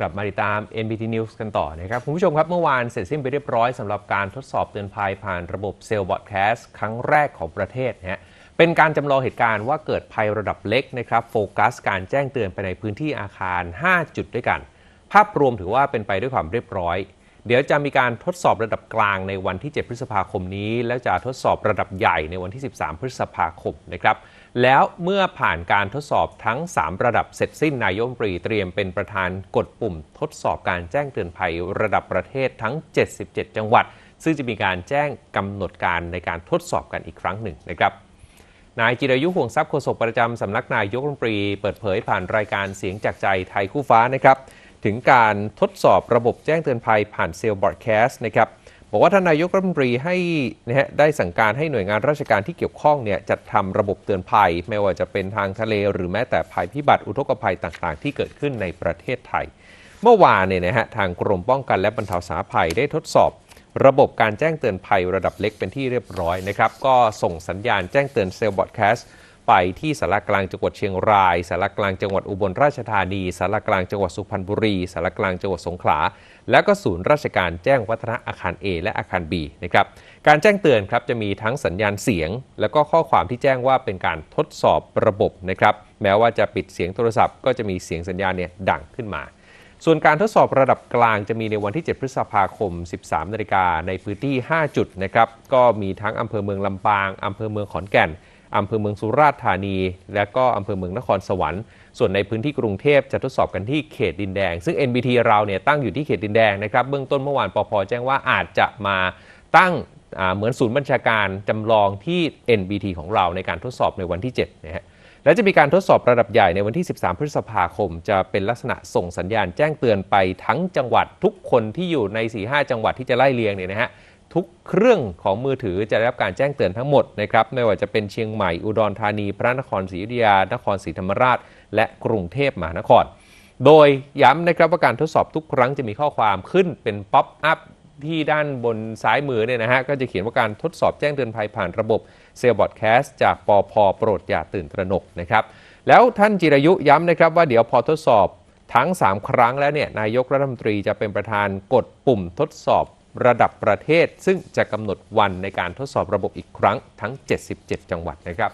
กลับมาติดตาม NBT News กันต่อนะครับคุณผู้ชมครับเมื่อวานเสร็จสิ้นไปเรียบร้อยสำหรับการทดสอบเตือนภัยผ่านระบบเซลล์บอดแคสต์ครั้งแรกของประเทศนะฮะเป็นการจำลองเหตุการณ์ว่าเกิดภัยระดับเล็กนะครับโฟกัสการแจ้งเตือนไปในพื้นที่อาคาร 5 จุดด้วยกัน ภาพรวมถือว่าเป็นไปด้วยความเรียบร้อย เดี๋ยวจะมีการทดสอบระดับกลางในวันที่ 7 พฤษภาคมนี้ แล้วจะทดสอบระดับใหญ่ในวันที่ 13 พฤษภาคมนะครับ แล้วเมื่อผ่านการทดสอบทั้ง 3 ระดับเสร็จสิ้นนายมนตรีเตรียมเป็นประธานกดปุ่ม ทดสอบการแจ้งเตือนภัยระดับประเทศทั้ง 77 จังหวัด ซึ่งจะมีการแจ้งกำหนดการในการทดสอบกันอีกครั้งหนึ่งนะครับนายจิรายุห่วงทรัพย์โฆษกประจำสำนักนายกรัฐมนตรีเปิดเผยผ่านรายการเสียงจากใจไทยคู่ฟ้านะครับ ถึงการทดสอบระบบแจ้งเตือนภัยผ่านเซลล์บอดแคสต์นะครับบอกว่าท่านนายกรัฐมนตรีให้นะฮะได้สั่งการให้หน่วยงานราชการที่เกี่ยวข้องเนี่ยจัดทำระบบเตือนภัย ไม่ว่าจะเป็นทางทะเล หรือแม้แต่ภัยพิบัติอุทกภัยต่างๆ ที่เกิดขึ้นในประเทศไทย เมื่อวานเนี่ยนะฮะทางกรมป้องกันและบรรเทาสาธารณภัยได้ทดสอบ ระบบการแจ้งเตือนภัยระดับเล็กเป็นที่เรียบร้อยนะครับก็ส่งสัญญาณแจ้งเตือนเซลล์บอดแคสต์ ไปที่สารกลางจังหวัดเชียงราย สารกลางจังหวัดอุบลราชธานี สารกลางจังหวัดสุพรรณบุรี สารกลางจังหวัดสงขลา และก็ศูนย์ราชการแจ้งวัฒนะอาคาร A และอาคาร B นะครับ การแจ้งเตือนครับจะมีทั้งสัญญาณเสียง แล้วก็ข้อความที่แจ้งว่าเป็นการทดสอบระบบนะครับ แม้ว่าจะปิดเสียงโทรศัพท์ก็จะมีเสียงสัญญาณเนี่ยดังขึ้นมาส่วนการทดสอบระดับกลางจะมีในวันที่ 7 พฤษภาคม 13 นาฬิกาในพื้นที่ 5 จุดนะครับ ก็มีทั้งอำเภอเมืองลำปาง อำเภอเมืองขอนแก่น อำเภอเมืองสุราษฎร์ธานี และก็อำเภอเมืองนครสวรรค์ ส่วนในพื้นที่กรุงเทพจะทดสอบกันที่เขตดินแดง ซึ่ง NBT เราเนี่ยตั้งอยู่ที่เขตดินแดงนะครับ เบื้องต้นเมื่อวานปพแจ้งว่าอาจจะมาตั้งเหมือนศูนย์บัญชาการจำลองที่ NBT ของเราในการทดสอบในวันที่7นะฮะและจะมีการทดสอบระดับใหญ่ในวันที่ 13 พฤษภาคม จะเป็นลักษณะส่งสัญญาณแจ้งเตือนไปทั้งจังหวัดทุกคนที่อยู่ใน 4-5 จังหวัดที่จะไล่เรียงเนี่ยนะฮะ ทุกเครื่องของมือถือจะได้รับการแจ้งเตือนทั้งหมดนะครับไม่ว่าจะเป็นเชียงใหม่อุดรธานี พระนครศรีอยุธยานครศรีธรรมราช และกรุงเทพมหานคร โดยย้ำนะครับว่าการทดสอบทุกครั้งจะมีข้อความขึ้นเป็นป๊อปอัพที่ด้านบนซ้ายมือเนี่ยนะฮะก็จะเขียนว่าการทดสอบแจ้งเตือนภัยผ่านระบบเซลล์บอดแคสต์จากปอพโปรดอย่าตื่นตระหนกนะครับแล้วท่านจิรายุย้ำนะครับว่าเดี๋ยวพอทดสอบทั้ง 3 ครั้งแล้วเนี่ยนายกรัฐมนตรีจะเป็นประธานกดปุ่มทดสอบ ระดับประเทศ ซึ่งจะกำหนดวันในการทดสอบระบบอีกครั้งทั้ง 77 จังหวัดนะครับ